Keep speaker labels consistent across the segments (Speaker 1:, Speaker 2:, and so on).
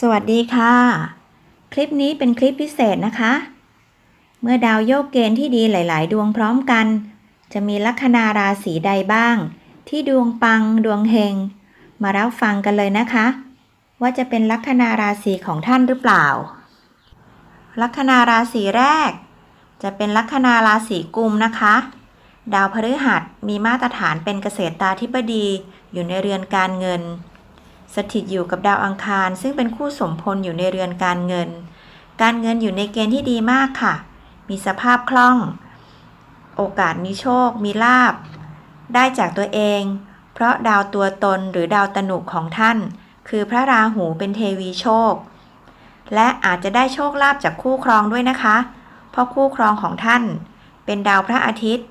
Speaker 1: สวัสดีค่ะ คลิปนี้เป็นคลิปพิเศษนะคะ เมื่อดาวโยกเกณฑ์ที่ดีหลาย ๆ ดวงพร้อมกัน จะมีลัคนาราศีใดบ้าง ที่ดวงปังดวงเฮงมารับฟังกันเลยนะคะ ว่าจะเป็นลัคนาราศีของท่านหรือเปล่า ลัคนาราศีแรก จะเป็นลัคนาราศีกุมนะคะ ดาวพฤหัสมีมาตรฐานเป็นเกษตราธิบดีอยู่ในเรือนการเงิน สถิตอยู่กับดาวอังคาร ซึ่งเป็นคู่สมพลอยู่ในเรือนการเงิน การเงินอยู่ในเกณฑ์ที่ดีมากค่ะ มีสภาพคล่อง โอกาสมีโชค มีลาบ ได้จากตัวเอง เพราะดาวตัวตนหรือดาวตนุของท่าน คือพระราหูเป็นเทวีโชค และอาจจะได้โชคลาภจากคู่ครองด้วยนะคะ เพราะคู่ครองของท่าน เป็นดาวพระอาทิตย์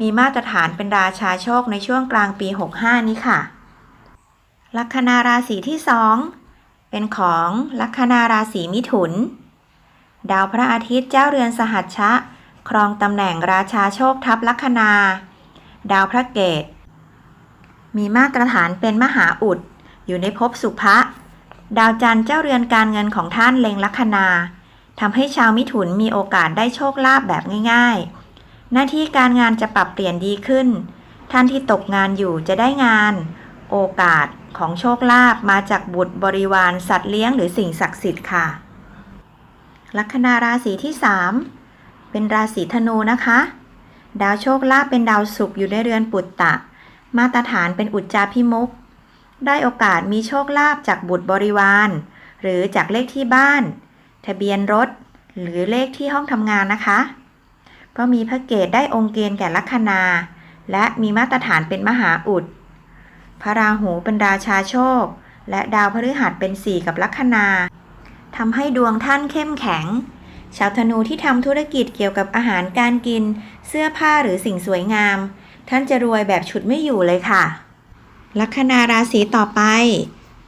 Speaker 1: มีมาตรฐานเป็นราชาโชคในช่วงกลางปี 65 นี้ค่ะ ลัคนาราศีที่สองเป็นของลัคนาราศีมิถุน ดาวพระอาทิตย์เจ้าเรือนสหัชชะ ครองตำแหน่งราชาโชคทัพลัคนา ดาวพระเกต มีมาตรฐานเป็นมหาอุด อยู่ในภพสุภะดาวจันทร์เจ้าเรือนการเงินของท่านเล็งลัคนาทำให้ชาวมิถุนมีโอกาสได้โชคลาภแบบง่าย ๆ หน้าที่การงานจะปรับเปลี่ยนดีขึ้น ท่านที่ตกงานอยู่จะได้งาน โอกาส ของโชคลาภมาจากบุตรบริวารสัตว์เลี้ยงหรือสิ่งศักดิ์สิทธิ์ค่ะ ลัคนาราศีที่ 3 เป็นราศีธนูนะคะ ดาวโชคลาภเป็นดาวศุกร์อยู่ในเรือนปุตตะ มาตรฐานเป็นอุจจาพิมุกได้โอกาสมีโชคลาภจากบุตรบริวาร หรือจากเลขที่บ้าน ทะเบียนรถ หรือเลขที่ห้องทำงานนะคะ เพราะมีพระเกตได้องค์เกณฑ์แก่ลัคนา และมีมาตรฐานเป็นมหาอุด พระราหูเป็นราชาโชค และดาวพฤหัสเป็นสี่กับลัคนาทำให้ดวงท่านเข้มแข็ง ชาวธนูที่ทำธุรกิจเกี่ยวกับอาหารการกิน เสื้อผ้าหรือสิ่งสวยงาม ท่านจะรวยแบบฉุดไม่อยู่เลยค่ะ ลัคนาราศีต่อไป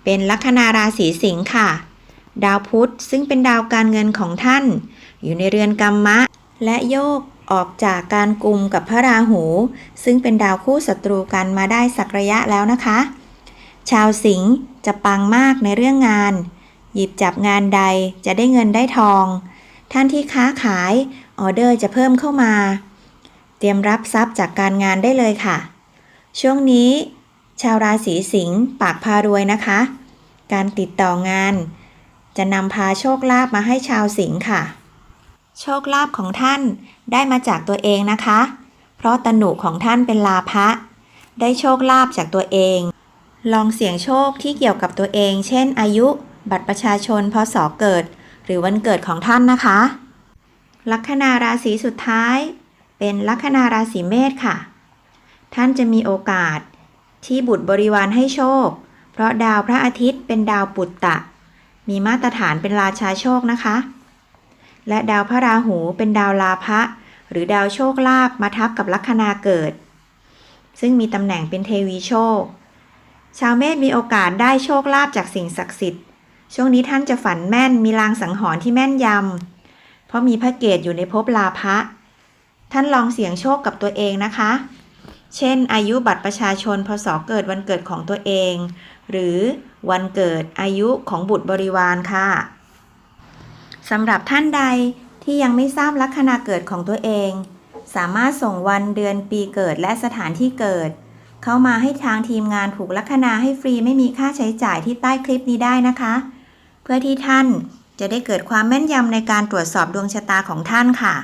Speaker 1: เป็นลัคนาราศีสิงค์ค่ะ ดาวพุธซึ่งเป็นดาวการเงินของท่าน อยู่ในเรือนกรรมะ และโยก ออกจากการกลุ่มกับพระราหู ซึ่งเป็นดาวคู่ศัตรูกันมาได้สักระยะแล้วนะคะ ชาวสิงห์จะปังมากในเรื่องงาน หยิบจับงานใดจะได้เงินได้ทอง ท่านที่ค้าขายออเดอร์จะเพิ่มเข้ามา เตรียมรับทรัพย์จากการงานได้เลยค่ะ ช่วงนี้ ชาวราศีสิงห์ปากพารวยนะคะ การติดต่องาน จะนำพาโชคลาภมาให้ชาวสิงห์ค่ะ โชคลาภของท่านได้มาจากตัวเองนะคะ เพราะตนุของท่านเป็นลาภะได้โชคลาภจากตัวเอง ลองเสี่ยงโชคที่เกี่ยวกับตัวเอง เช่น อายุ บัตรประชาชน พศเกิด หรือวันเกิดของท่านนะคะ ลัคนาราศีสุดท้าย เป็นลัคนาราศีเมษค่ะ ท่านจะมีโอกาสที่บุตรบริวารให้โชค เพราะดาวพระอาทิตย์เป็นดาวปุตตะ มีมาตรฐานเป็นราชาโชคนะคะ และดาวพระราหูเป็นดาวลาภะหรือดาวโชคลาภมาทับกับลัคนาเกิด ซึ่งมีตำแหน่งเป็นเทวีโชค ชาวเมษมีโอกาสได้โชคลาภจากสิ่งศักดิ์สิทธิ์ ช่วงนี้ท่านจะฝันแม่นมีลางสังหรณ์ที่แม่นยำ เพราะมีพระเกตอยู่ในภพลาภะท่านลองเสี่ยงโชคกับตัวเองนะคะ เช่น อายุบัตรประชาชนพศเกิดวันเกิดของตัวเอง หรือวันเกิดอายุของบุตรบริวารค่ะ สำหรับท่านใดที่ยังไม่ทราบลัคนาเกิดของตัวเอง สามารถส่งวันเดือนปีเกิดและสถานที่เกิด เข้ามาให้ทางทีมงานผูกลัคนาให้ฟรีไม่มีค่าใช้จ่ายที่ใต้คลิปนี้ได้นะคะ เพื่อที่ท่านจะได้เกิดความแม่นยำในการตรวจสอบดวงชะตาของท่านค่ะ